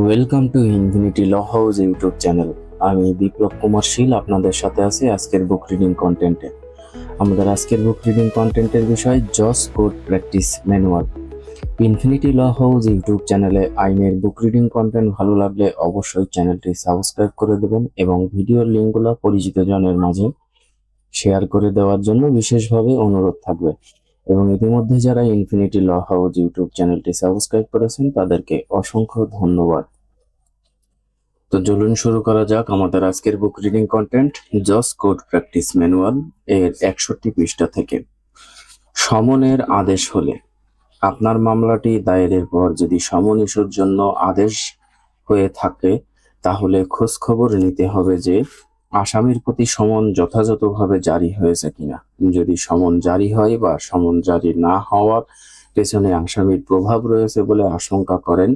Welcome to Infinity Law House YouTube channel আমি বিপ্লব কুমার শীল, আপনাদের সাথে আছি আজকের বুক রিডিং কন্টেন্টে আমাদের আজকের বুক রিডিং কন্টেন্টের বিষয় Jos code practice manual Infinity Law House YouTube চ্যানেলে আইনের বুক রিডিং কন্টেন্ট ভালো লাগলে অবশ্যই চ্যানেলটি সাবস্ক্রাইব করে দেবেন এবং ভিডিওর লিঙ্কগুলো পরিচিত জনের মাঝে শেয়ার করে দেওয়ার জন্য বিশেষভাবে অনুরোধ থাকবে। এবং ইতিমধ্যে যারা ইনফিনিটি ল হাউস ইউটিউব চ্যানেলটি সাবস্ক্রাইব করেছেন, তাদেরকে অসংখ্য ধন্যবাদ। তো চলুন শুরু করা যাক আমাদের আজকের বুক রিডিং কন্টেন্ট জস কোড প্র্যাকটিস ম্যানুয়াল এর একষট্টি পৃষ্ঠা থেকে। সমনের আদেশ হলে, আপনার মামলাটি দায়েরের পর যদি সমন ইস্যুর জন্য আদেশ হয়ে থাকে, তাহলে খোঁজখবর নিতে হবে যে আসামির প্রতি সমন যথাযথভাবে জারি হয়েছে কিনা? যদি সমন জারি হয় বা সমন জারি না হওয়ার পেছনে আসামির প্রভাব রয়েছে বলে আশঙ্কা করেন।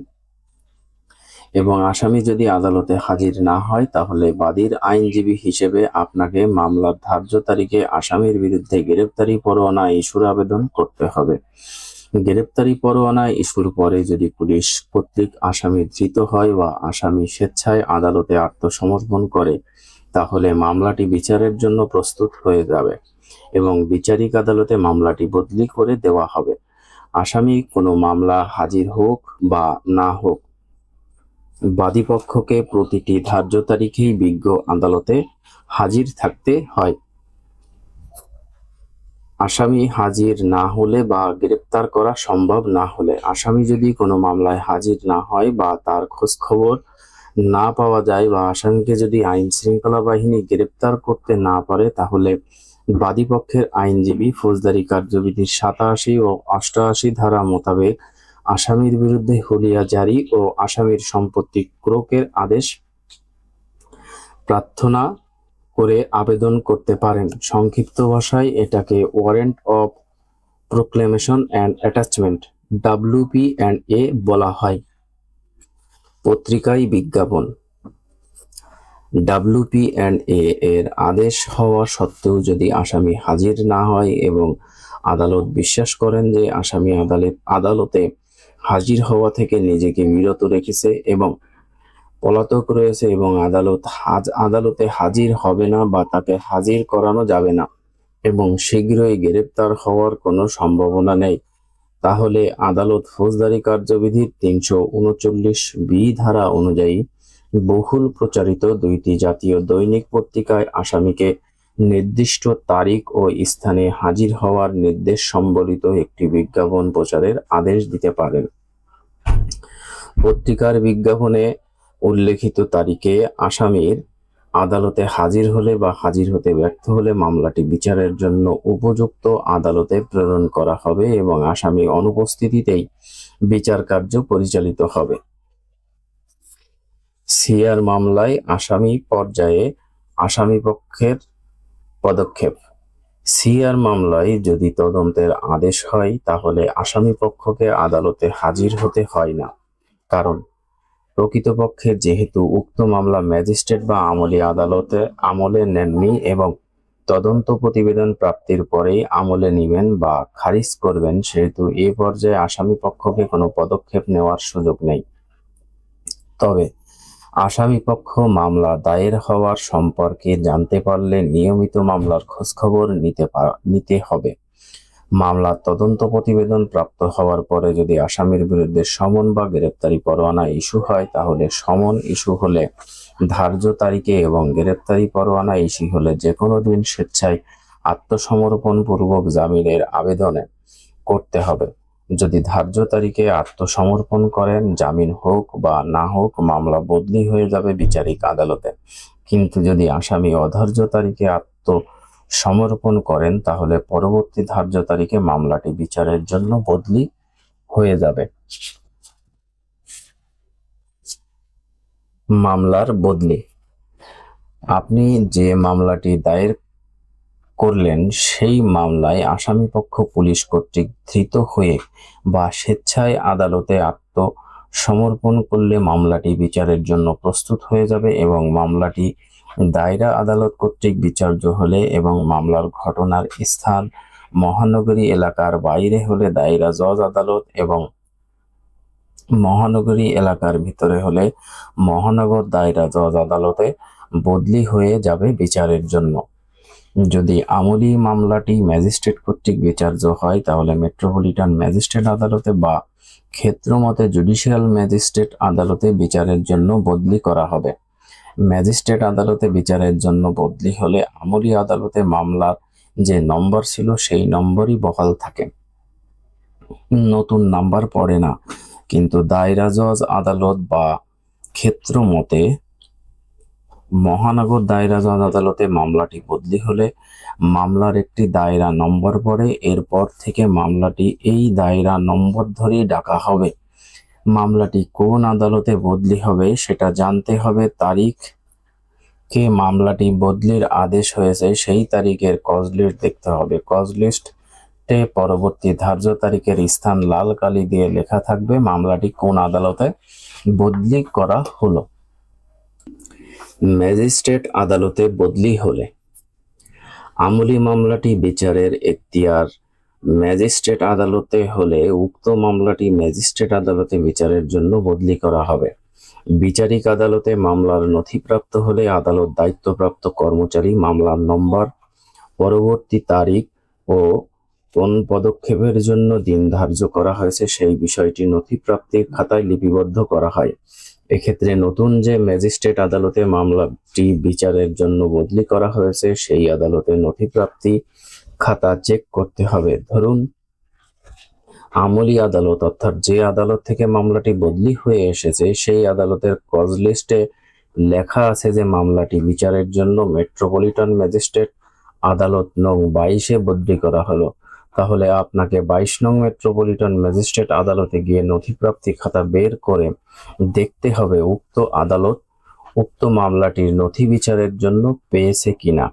এবং আসামি যদি আদালতে হাজির না হয়, তাহলে বাদীর আইনজীবী হিসেবে আপনাকে মামলার ধার্য তারিখে আসামির বিরুদ্ধে গ্রেপ্তারি পরোয়ানা ইস্যুর আবেদন করতে হবে। গ্রেপ্তারি পরোয়ানা ইস্যুর পরে যদি পুলিশ কর্তৃক আসামি ধৃত হয় বা আসামি স্বেচ্ছায় আদালতে আত্মসমর্পণ করে তাহলে মামলাটি বিচারের জন্য প্রস্তুত হয়ে যাবে এবং বিচারিক আদালতে মামলাটি বদলি করে দেওয়া হবে। আসামি কোনো মামলা হাজির হোক বা না হোক বাদীপক্ষকে প্রতিটি ধার্য তারিখেই বিজ্ঞ আদালতে হাজির থাকতে হয়। আসামি হাজির না হলে বা গ্রেপ্তার করা সম্ভব না হলে, আসামি যদি কোনো মামলায় হাজির না হয় বা তার খোঁজ খবর না পাওয়া যায় বা আসামিকে যদি আইন শৃঙ্খলা বাহিনী গ্রেপ্তার করতে না পারে, তাহলে বাদীপক্ষের আইনজীবী ফৌজদারি কার্যবিধির সাতাশি ও অষ্টআশি ধারা মোতাবেক আসামির বিরুদ্ধে হলিয়া জারি ও আসামির সম্পত্তি ক্রোকের আদেশ প্রার্থনা করে আবেদন করতে পারেন। সংক্ষিপ্ত ভাষায় এটাকে warrant of proclamation and attachment WP and A বলা হয়। পত্রিকায় বিজ্ঞাপন। ডাব্লিউপি অ্যান্ড এ এর আদেশ হওয়া সত্ত্বেও যদি আসামি হাজির না হয় এবং আদালত বিশ্বাস করেন যে আসামি আদালত আদালতে হাজির হওয়া থেকে নিজেকে বিরত রেখেছে এবং পলাতক রয়েছে এবং আদালত হাজ আদালতে হাজির হবে না বা তাকে হাজির করানো যাবে না এবং শীঘ্রই গ্রেপ্তার হওয়ার কোনো সম্ভাবনা নেই। তাহলে আদালত ফৌজদারি কার্যবিধির তিনশো উনচল্লিশ বি ধারা অনুযায়ী বহুল প্রচারিত দুইটি জাতীয় দৈনিক পত্রিকায় আসামিকে নির্দিষ্ট তারিখ ও স্থানে হাজির হওয়ার নির্দেশ সম্বলিত একটি বিজ্ঞাপন প্রচারের আদেশ দিতে পারেন। পত্রিকার বিজ্ঞাপনে উল্লেখিত তারিখে আসামির আদালতে হাজির হলে বা হাজির হতে ব্যর্থ হলে মামলাটি বিচারের জন্য উপযুক্ত আদালতে প্রেরণ করা হবে এবং আসামি অনুপস্থিতিতেই বিচার কার্য পরিচালিত হবে। সিআর মামলায় আসামি পর্যায়ে আসামি পক্ষের পদক্ষেপ। সিআর মামলায় যদি তদন্তের আদেশ হয়, তাহলে আসামি পক্ষকে আদালতে হাজির হতে হয় না। কারণ প্রকৃতপক্ষে যেহেতু উক্ত মামলা ম্যাজিস্ট্রেট বা আমলি আদালতে আমলে নেননি এবং তদন্ত প্রতিবেদন প্রাপ্তির পরেই আমলে নেবেন বা খারিজ করবেন, সেহেতু এ পর্যায়ে আসামি পক্ষকে কোনো পদক্ষেপ নেওয়ার সুযোগ নেই। তবে আসামি পক্ষ মামলা দায়ের হওয়ার সম্পর্কে জানতে পারলে নিয়মিত মামলার খোঁজখবর নিতে নিতে হবে। মামলার তদন্ত প্রতিবেদন প্রাপ্ত হওয়ার পরে যদি আসামির বিরুদ্ধে সমন বা গ্রেপ্তারি পরোয়ানা ইস্যু হয়, তাহলে সমন ইস্যু হলে ধার্য তারিখে এবং গ্রেপ্তারি পরোয়ানা ইস্যু হলে যে কোনো দিন স্বেচ্ছায় আত্মসমর্পণ পূর্বক জামিনের আবেদনে করতে হবে। যদি ধার্য তারিখে আত্মসমর্পণ করেন, জামিন হোক বা না হোক, মামলা বদলি হয়ে যাবে বিচারিক আদালতে। কিন্তু যদি আসামি অধার্য তারিখে আত্ম সমর্পণ করেন, তাহলে পরবর্তী ধার্য তারিখে মামলাটি বিচারের জন্য বদলি হয়ে যাবে। মামলার বদলি। আপনি যে মামলাটি দায়ের করলেন, সেই মামলায় আসামিপক্ষ পুলিশ কর্তৃক ধৃত হয়ে বা স্বেচ্ছায় আদালতে আত্মসমর্পণ করলে মামলাটি বিচারের জন্য প্রস্তুত হয়ে যাবে এবং মামলাটি দায়রা আদালত কর্তৃক বিচার্য হলে এবং মামলার ঘটনার স্থান মহানগরী এলাকার বাইরে হলে দায়রা জজ আদালত এবং মহানগরী এলাকার ভিতরে হলে মহানগর দায়রা জজ আদালতে বদলি হয়ে যাবে বিচারের জন্য। যদি আমলি মামলাটি ম্যাজিস্ট্রেট কর্তৃক বিচার্য হয়, তাহলে মেট্রোপলিটন ম্যাজিস্ট্রেট আদালতে বা ক্ষেত্রমতে জুডিশিয়াল ম্যাজিস্ট্রেট আদালতে বিচারের জন্য বদলি করা হবে। ম্যাজিস্ট্রেট আদালতে বিচারের জন্য বদলি হলে আমলি আদালতে মামলার যে নম্বর ছিল, সেই নম্বরই বহাল থাকে। নতুন নাম্বার পড়ে না, কিন্তু দায়রা জজ আদালত বা ক্ষেত্র মতে মহানগর দায়রা জজ আদালতে মামলাটি বদলি হলে মামলার একটি দায়রা নম্বর পড়ে, এরপর থেকে মামলাটি এই দায়রা নম্বর ধরেই ডাকা হবে। মামলাটি কোন আদালতে বদলি হবে সেটা জানতে হবে। তারিখ কে মামলাটি বদলির আদেশ হয়েছে সেই তারিখের কজ লিস্ট দেখতে হবে। কজ লিস্টে পরবর্তী ধার্য তারিখের স্থান লাল কালি দিয়ে লেখা থাকবে মামলাটি কোন আদালতে বদলি করা হলো। ম্যাজিস্ট্রেট আদালতে বদলি হলে আমলি মামলাটি বিচারের এখতিয়ার ম্যাজিস্ট্রেট আদালতে হলে উক্ত মামলাটি ম্যাজিস্ট্রেট আদালতে বিচারের জন্য বদলি করা হবে। বিচারিক আদালতে মামলার নথিপ্রাপ্ত হলে আদালত দায়িত্বপ্রাপ্ত কর্মচারী মামলার নম্বর, পরবর্তী তারিখ ও কোন পদক্ষেপের জন্য দিন ধার্য করা হয়েছে সেই বিষয়টি নথিপ্রাপ্তির খাতায় লিপিবদ্ধ করা হয়। এক্ষেত্রে নতুন যে ম্যাজিস্ট্রেট আদালতে মামলাটি বিচারের জন্য বদলি করা হয়েছে সেই আদালতে নথিপ্রাপ্তি খাতা চেক করতে হবে। ধরুন, আমলি আদালত, অর্থাৎ যে আদালত থেকে মামলাটি বদলি হয়ে এসেছে, সেই আদালতের কজ লিস্টে লেখা আছে যে মামলাটি বিচারের জন্য মেট্রোপলিটন ম্যাজিস্ট্রেট আদালত নং বাইশে বদলি করা হলো। তাহলে আপনাকে বাইশ নং মেট্রোপলিটন ম্যাজিস্ট্রেট আদালতে গিয়ে নথিপ্রাপ্তি খাতা বের করে দেখতে হবে উক্ত আদালত উক্ত মামলাটির নথি বিচারের জন্য পেয়েছে কিনা।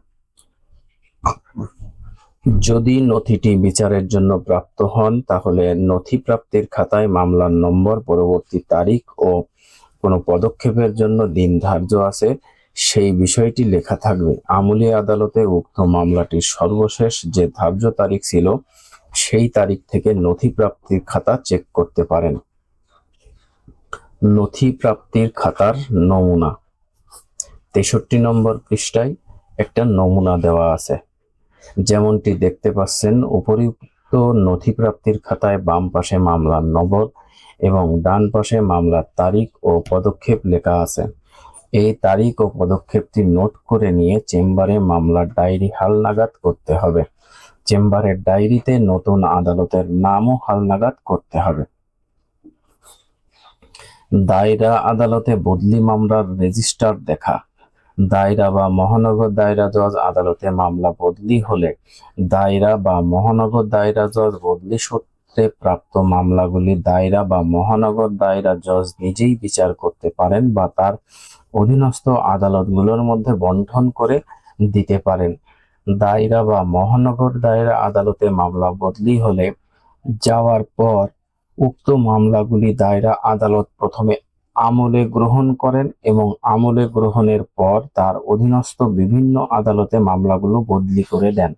যদি নথিটি বিচারের জন্য প্রাপ্ত হন, তাহলে নথি প্রাপ্তির খাতায় মামলার নম্বর, পরবর্তী তারিখ ও কোনো পদক্ষেপের জন্য দিন ধার্য আছে। সেই বিষয়টি লেখা থাকবে। আমলি আদালতে উক্ত মামলাটির সর্বশেষ যে ধার্য তারিখ ছিল, সেই তারিখ থেকে নথি প্রাপ্তির খাতা চেক করতে পারেন। নথি প্রাপ্তির খাতার নমুনা। তেষট্টি নম্বর পৃষ্ঠায় একটা নমুনা দেওয়া আছে। যেমনটি দেখতে পাচ্ছেন, উপরিউক্ত নথি প্রাপ্তির খাতায় বাম পাশে মামলার নম্বর এবং ডান পাশে মামলার তারিখ ও পদক্ষেপ লেখা আছে। এই তারিখ ও পদক্ষেপটি নোট করে নিয়ে চেম্বারে মামলার ডায়েরি হালনাগাদ করতে হবে। চেম্বারের ডায়েরিতে নতুন আদালতের নামও হালনাগাদ করতে হবে। দায়রা আদালতে বদলি মামলার রেজিস্টার দেখা। দায়রা বা মহানগর দায়রা জজ আদালতে মামলা বদলি হলে দায়রা বা মহানগর দায়রা জজ বদলি সূত্রে প্রাপ্ত মামলাগুলি দায়রা বা মহানগর দায়রা জজ নিজেই বিচার করতে পারেন বা তার অধীনস্থ আদালতগুলোর মধ্যে বন্টন করে দিতে পারেন। দায়রা বা মহানগর দায়রা আদালতে মামলা বদলি হলে যাওয়ার পর উক্ত মামলাগুলি দায়রা আদালত প্রথমে আমলে গ্রহণ করেন এবং আমলে গ্রহণের পর তার অধীনস্থ বিভিন্ন আদালতে মামলাগুলো বদলি করে দেন।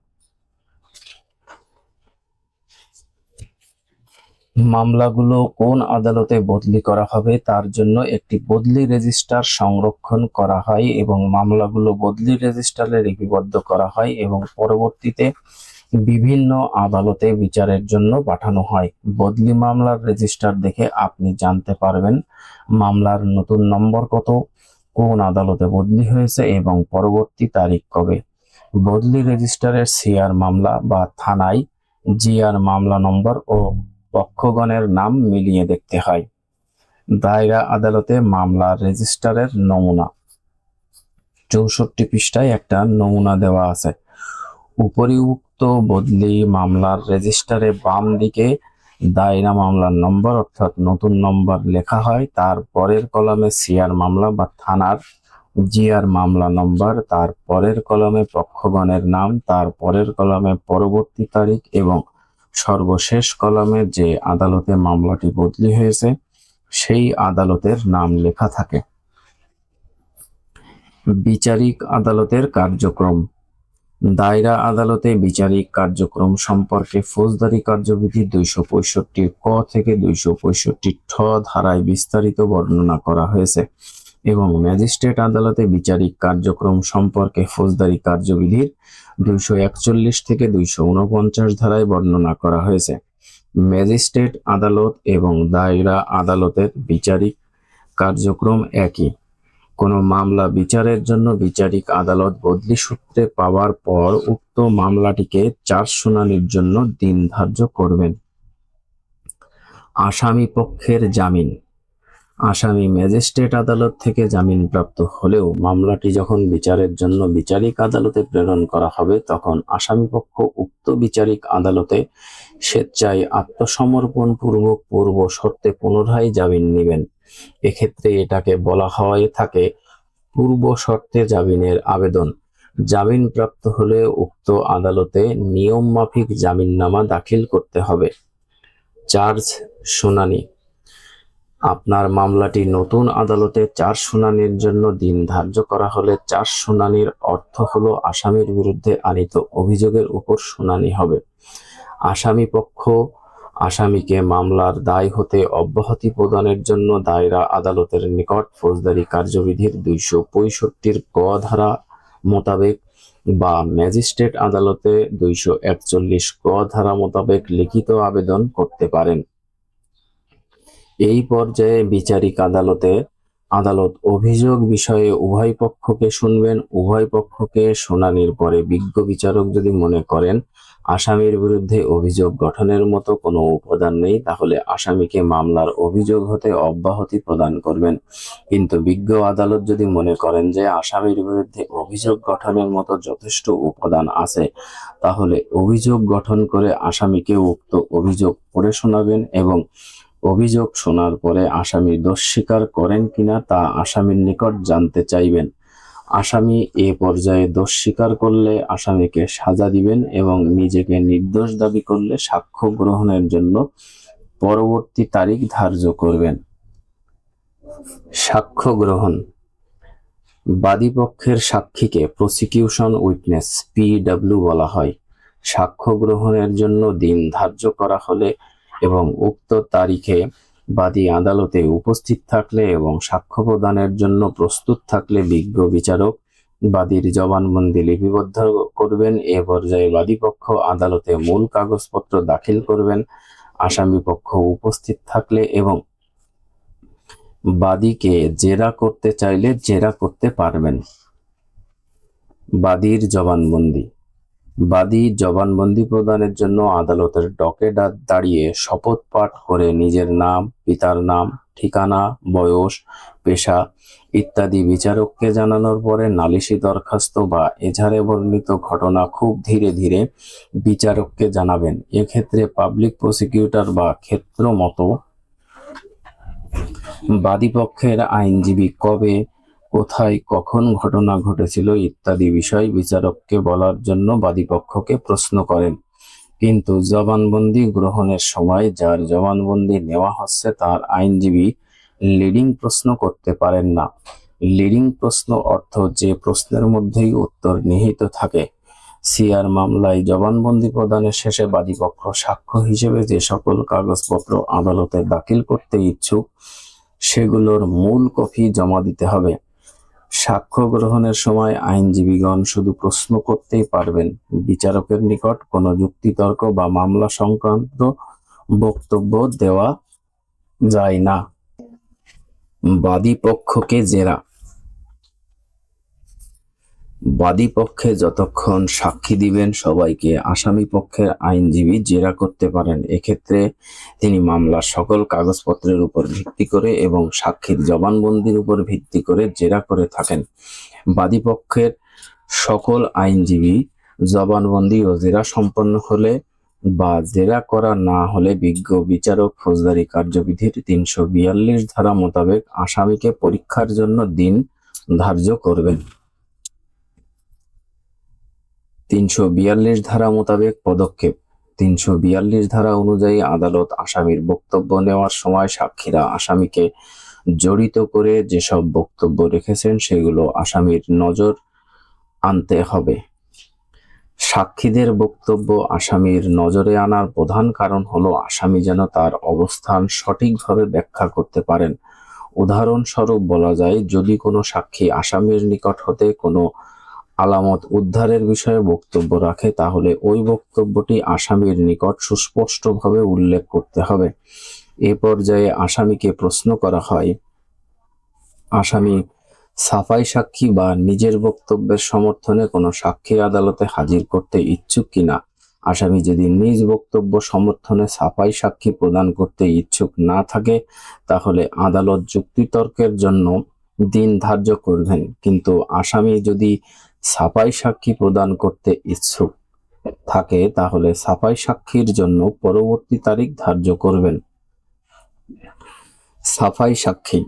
মামলাগুলো কোন আদালতে বদলি করা হবে তার জন্য একটি বদলি রেজিস্টার সংরক্ষণ করা হয় এবং মামলাগুলো বদলি রেজিস্টারে লিপিবদ্ধ করা হয় এবং পরবর্তীতে বিভিন্ন আদালতে বিচারের জন্য পাঠানো হয়। বদলি মামলার রেজিস্টার দেখে আপনি জানতে পারবেন মামলার নতুন নম্বর কত, কোন আদালতে বদলি হয়েছে এবং পরবর্তী তারিখ কবে। বদলি রেজিস্টারের সিআর মামলা বা থানায় জিআর মামলা নম্বর ও পক্ষগণের নাম মিলিয়ে দেখতে হয়। দায়রা আদালতে মামলার রেজিস্টারের নমুনা। চৌষট্টি পৃষ্ঠায় একটা নমুনা দেওয়া আছে। উপরিউক্ত বদলি মামলার রেজিস্টারে বাম দিকে দায়রা মামলার নম্বর অর্থাৎ নতুন নম্বর লেখা হয়। তার পরের কলমে সিআর মামলা বা থানার জিআর মামলা নম্বর, তার পরের কলমে পক্ষগণের নাম, তার পরের কলমে পরবর্তী তারিখ এবং সর্বশেষ কলমে যে আদালতে মামলাটি বদলি হয়েছে, সেই আদালতের নাম লেখা থাকে। বিচারিক আদালতের কার্যক্রম। দায়রা আদালতে বিচারিক কার্যক্রম সম্পর্কে ফৌজদারি কার্যবিধি দুইশো পঁয়ষট্টি ক থেকে দুইশো পঁয়ষট্টি ঠ ধারায় বিস্তারিত বর্ণনা করা হয়েছে এবং ম্যাজিস্ট্রেট আদালতে বিচারিক কার্যক্রম সম্পর্কে ফৌজদারি কার্যবিধির দুইশো একচল্লিশ থেকে দুইশো উনপঞ্চাশ ধারায় বর্ণনা করা হয়েছে। ম্যাজিস্ট্রেট আদালত এবং দায়রা আদালতের বিচারিক কার্যক্রম একই। কোনো মামলা বিচারের জন্য বিচারিক আদালত বদলি সূত্রে পাওয়ার পর উক্ত মামলাটিকে চার শুনানির জন্য দিন ধার্য করবেন। আসামি পক্ষের জামিন। আসামি ম্যাজিস্ট্রেট আদালত থেকে জামিনপ্রাপ্ত হলেও মামলাটি যখন বিচারের জন্য বিচারিক আদালতে প্রেরণ করা হবে, তখন আসামিপক্ষ উক্ত বিচারিক আদালতে স্বেচ্ছায় আত্মসমর্পণ পূর্বক পূর্ব শর্তে পুনরায় জামিন নেবেন। এক্ষেত্রে এটাকে বলা হয় থাকে পূর্ব শর্তে জামিনের আবেদন। জামিনপ্রাপ্ত হলে উক্ত আদালতে নিয়ম মাফিক জামিননামা দাখিল করতে হবে। চার্জ শুনানি। আপনার মামলাটি নতুন আদালতে চার শুনানির জন্য দিন ধার্য করা হলে চার শুনানির অর্থ হলো আসামির বিরুদ্ধে আনিত অভিযোগের উপর শুনানি হবে। আসামি পক্ষ আসামিকে মামলার দায় হতে অব্যাহতি প্রদানের জন্য দায়রা আদালতের নিকট ফৌজদারি কার্যবিধির দুইশো পঁয়ষট্টির ক ধারা মোতাবেক বা ম্যাজিস্ট্রেট আদালতে দুইশো একচল্লিশ ক ধারা মোতাবেক লিখিত আবেদন করতে পারেন। এই পর্যায়ে বিচারিক আদালতে আদালত অভিযোগ বিষয়ে উভয় পক্ষকে শুনবেন, উভয় পক্ষকে শুনানির পরে বিজ্ঞ বিচারক যদি মনে করেন আসামির বিরুদ্ধে অভিযোগ গঠনের মতো কোনো উপাদান নেই, তাহলে আসামিকে মামলার অভিযোগ হতে অব্যাহতি প্রদান করবেন। কিন্তু বিজ্ঞ আদালত যদি মনে করেন যে আসামির বিরুদ্ধে অভিযোগ গঠনের মতো যথেষ্ট উপাদান আছে, তাহলে অভিযোগ গঠন করে আসামিকে উক্ত অভিযোগ পড়ে শোনাবেন এবং অভিযোগ শোনার পরে আসামি দোষ স্বীকার করেন কিনা তা আসামির নিকট জানতে চাইবেন। আসামি এ পর্যায়ে দোষ স্বীকার করলে আসামিকে সাজা দিবেন এবং নিজেকে নির্দোষ দাবি করলে সাক্ষ্য গ্রহণের জন্য পরবর্তী তারিখ ধার্য করবেন। সাক্ষ্য গ্রহণ। বাদীপক্ষের সাক্ষীকে প্রসিকিউশন উইটনেস পিডব্লিউ বলা হয়। সাক্ষ্য গ্রহণের জন্য দিন ধার্য করা হলে এবং উক্ত তারিখে বাদী আদালতে উপস্থিত থাকলে এবং সাক্ষ্য প্রদানের জন্য প্রস্তুত থাকলে বিজ্ঞ বিচারক বাদীর জবানবন্দি লিপিবদ্ধ করবেন। এ পর্যায়ে বাদীপক্ষ আদালতে মূল কাগজপত্র দাখিল করবেন। আসামি পক্ষ উপস্থিত থাকলে এবং বাদীকে জেরা করতে চাইলে জেরা করতে পারবেন। বাদীর জবানবন্দি। বাদী জবানবন্দি প্রদানের জন্য আদালতের ডকে দাঁড়িয়ে শপথ পাঠ করে নিজের নাম, পিতার নাম, ঠিকানা, বয়স, পেশা ইত্যাদি বিচারককে জানানোর পরে নালিশি দরখাস্ত বা এঝারে বর্ণিত ঘটনা খুব ধীরে ধীরে বিচারককে জানাবেন। এক্ষেত্রে পাবলিক প্রসিকিউটর বা ক্ষেত্র মতো বাদীপক্ষের আইনজীবী কবে কোথায় কখন ঘটনা ঘটেছিল ইত্যাদি বিষয় বিচারককে বলার জন্য বাদীপক্ষকে প্রশ্ন করেন। কিন্তু জবানবন্দি গ্রহণের সময় যার জবানবন্দি নেওয়া হচ্ছে তার আইনজীবী লিডিং প্রশ্ন করতে পারেন না। লিডিং প্রশ্ন অর্থ যে প্রশ্নের মধ্যেই উত্তর নিহিত থাকে। সিআর মামলায় জবানবন্দি প্রদানের শেষে বাদীপক্ষ সাক্ষ্য হিসেবে যে সকল কাগজপত্র আদালতে দাখিল করতে ইচ্ছুক, সেগুলোর মূল কপি জমা দিতে হবে। সাক্ষ্য গ্রহণের সময় আইনজীবীগণ শুধু প্রশ্ন করতেই পারবেন, বিচারকের নিকট কোনো যুক্তিতর্ক বা মামলা সংক্রান্ত বক্তব্য দেওয়া যায় না। বাদী পক্ষকে জেরা। বাদী পক্ষে যতক্ষণ সাক্ষী দিবেন সবাইকে আসামি পক্ষের আইনজীবী জেরা করতে পারেন। এক্ষেত্রে তিনি মামলার সকল কাগজপত্রের উপর ভিত্তি করে এবং সাক্ষীর জবানবন্দির উপর ভিত্তি করে জেরা করে থাকেন। বাদী পক্ষের সকল আইনজীবী জবানবন্দি ও জেরা সম্পন্ন হলে বা জেরা করা না হলে বিজ্ঞ বিচারক ফৌজদারি কার্যবিধির তিনশো বিয়াল্লিশ ধারা মোতাবেক আসামিকে পরীক্ষার জন্য দিন ধার্য করবেন। তিনশো বিয়াল্লিশ ধারা মোতাবেক পদক্ষেপ। তিনশো বিয়াল্লিশ ধারা অনুযায়ী আদালত আসামির বক্তব্য নেওয়ার সময় সাক্ষীরা আসামিকে জড়িত করে যেসব বক্তব্য রেখেছেন সেগুলো আসামির নজর আনতে হবে। সাক্ষীদের বক্তব্য আসামির নজরে আনার প্রধান কারণ হলো আসামি যেন তার অবস্থান সঠিকভাবে ব্যাখ্যা করতে পারেন। উদাহরণস্বরূপ বলা যায়, যদি কোনো সাক্ষী আসামির নিকট হতে কোনো আলামত উদ্ধারের বিষয়ে বক্তব্য রাখে, তাহলে ওই বক্তব্যটি আসামির নিকট সুস্পষ্টভাবে উল্লেখ করতে হবে। এ পর্যায়ে আসামিকে প্রশ্ন করা হয়, আসামি সাফাই সাক্ষী বা নিজের বক্তব্যের সমর্থনে কোনো সাক্ষী আদালতে হাজির করতে ইচ্ছুক কিনা? আসামি যদি নিজ বক্তব্য সমর্থনে সাফাই সাক্ষী প্রদান করতে ইচ্ছুক না থাকে, তাহলে আদালত যুক্তিতর্কের জন্য দিন ধার্য করবেন। কিন্তু আসামি যদি সাফাই সাক্ষী প্রদান করতে ইচ্ছুক থাকে, তাহলে সাফাই সাক্ষীর জন্য পরবর্তী তারিখ ধার্য করবেন। সাফাই সাক্ষী,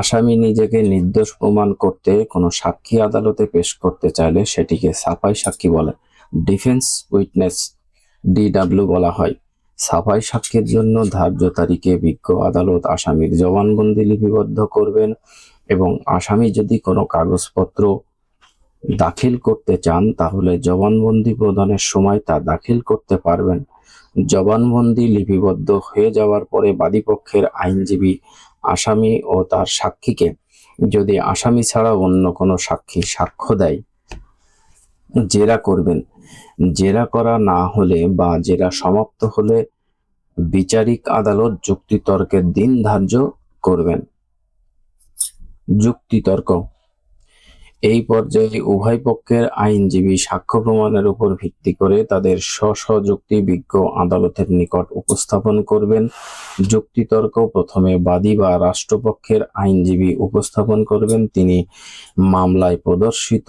আসামি নিজেকে নির্দোষ প্রমাণ করতে কোনো সাক্ষী আদালতে পেশ করতে চাইলে সেটিকে সাফাই সাক্ষী বলে। ডিফেন্স উইটনেস, ডিডাব্লিউ বলা হয়। সাফাই সাক্ষীর জন্য ধার্য তারিখে বিজ্ঞ আদালত আসামির জবানবন্দি লিপিবদ্ধ করবেন এবং আসামি যদি কোনো কাগজপত্র দাখিল করতে চান, তাহলে জবানবন্দি প্রদানের সময় তা দাখিল করতে পারবেন। জবানবন্দি লিপিবদ্ধ হয়ে যাওয়ার পরে বাদীপক্ষের আইনজীবী আসামি ও তার সাক্ষীকে যদি আসামি ছাড়া অন্য কোনো সাক্ষী সাক্ষ্য দেয়, জেরা করবেন। জেরা করা না হলে বা জেরা সমাপ্ত হলে বিচারিক আদালত যুক্তিতর্কের দিন ধার্য করবেন। যুক্তিতর্ক এই পর্যায়ে উভয় পক্ষের আইনজীবী সাক্ষ্য প্রমাণের উপর ভিত্তি করে তাদের স্ব যুক্তি বিজ্ঞ আদালতের নিকট উপস্থাপন করবেন। যুক্তিতর্ক প্রথমে বাদী বা রাষ্ট্রপক্ষের আইনজীবী উপস্থাপন করবেন। তিনি মামলায় প্রদর্শিত,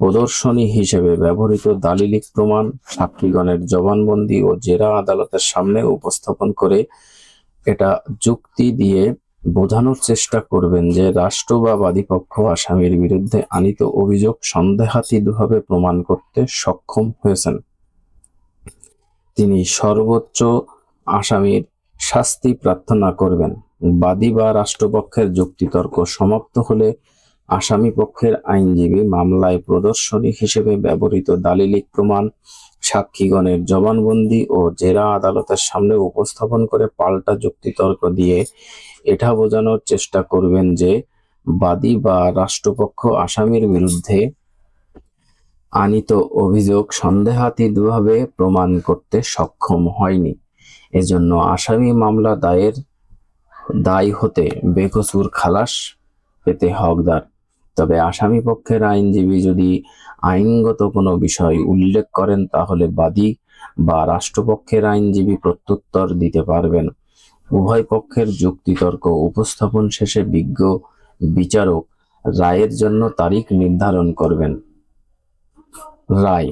প্রদর্শনী হিসেবে ব্যবহৃত দালিলিক প্রমাণ, সাক্ষীগণের জবানবন্দি ও জেরা আদালতের সামনে উপস্থাপন করে এটা যুক্তি দিয়ে বোঝানোর চেষ্টা করবেন যে রাষ্ট্র বা বাদীপক্ষ আসামির বিরুদ্ধে আনিত অভিযোগ সন্দেহাতীতভাবে প্রমাণ করতে সক্ষম হয়েছেন। তিনি সর্বোচ্চ আসামির শাস্তি প্রার্থনা করবেন। বাদী বা রাষ্ট্রপক্ষের যুক্তিতর্ক সমাপ্ত হলে আসামি পক্ষের আইনজীবী মামলায় প্রদর্শনী হিসেবে ব্যবহৃত দালিলিক প্রমাণ সাক্ষীগণের জবানবন্দি ও জেরা আদালতের সামনে উপস্থাপন করে পাল্টা যুক্তিতর্ক দিয়ে এটা বোঝানোর চেষ্টা করবেন যে বাদী বা রাষ্ট্রপক্ষ আসামির বিরুদ্ধে আনিত অভিযোগ সন্দেহাতীতভাবে প্রমাণ করতে সক্ষম হয়নি। এজন্য আসামি মামলা দায়ের, দায়ী হতে বেকসুর খালাস পেতে হকদার। তবে আসামি পক্ষের আইনজীবী যদি আইনগত কোনো বিষয় উল্লেখ করেন, তাহলে বাদী বা রাষ্ট্রপক্ষের আইনজীবী প্রত্যুত্তর দিতে পারবেন। উভয় পক্ষের যুক্তিতর্ক উপস্থাপন শেষে বিজ্ঞ বিচারক রায়ের জন্য তারিখ নির্ধারণ করবেন। রায়,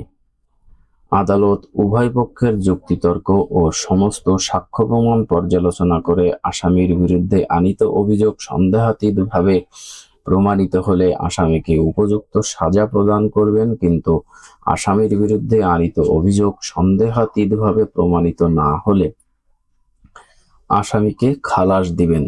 আদালত উভয় পক্ষের যুক্তিতর্ক ও সমস্ত সাক্ষ্য প্রমাণ পর্যালোচনা করে আসামির বিরুদ্ধে আনিত অভিযোগ সন্দেহাতীতভাবে প্রমাণিত হলে আসামিকে উপযুক্ত সাজা প্রদান করবেন, কিন্তু আসামির বিরুদ্ধে আনিত অভিযোগ সন্দেহাতীতভাবে প্রমাণিত না হলে আসামিকে খালাস দিবেন।